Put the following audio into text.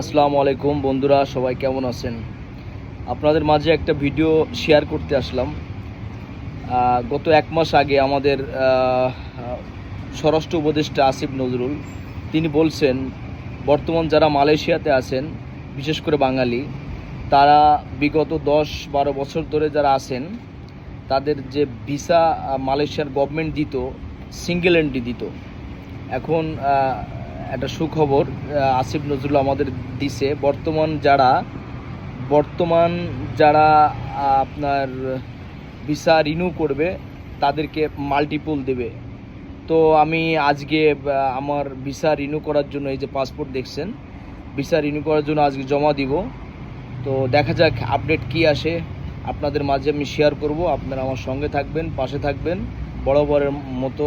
আসসালামু আলাইকুম বন্ধুরা, সবাই কেমন আছেন? আপনাদের মাঝে একটা ভিডিও শেয়ার করতে আসলাম। গত এক মাস আগে আমাদের স্বরাষ্ট্র উপদেষ্টা আসিফ নজরুল, তিনি বলছেন, বর্তমান যারা মালয়েশিয়াতে আছেন, বিশেষ করে বাঙালি, তারা বিগত দশ বারো বছর ধরে যারা আছেন, তাদের যে ভিসা মালয়েশিয়ার গভর্নমেন্ট দিত সিঙ্গেল এন্ট্রি দিত। এখন একটা সুখবর আসিফ নজরুল আমাদের দিছে। বর্তমান যারা বর্তমান যারা আপনার ভিসা রিনিউ করবে, তাদেরকে মাল্টিপল দেবে। তো আমি আজকে আমার ভিসা রিনিউ করার জন্য এই যে পাসপোর্ট দেখছেন, ভিসা রিনিউ করার জন্য আজকে জমা দিব। তো দেখা যাক আপডেট কি আসে। আপনাদের মাঝে আমি শেয়ার করব। আপনারা আমার সঙ্গে থাকবেন, পাশে থাকবেন। বরাবরের মতো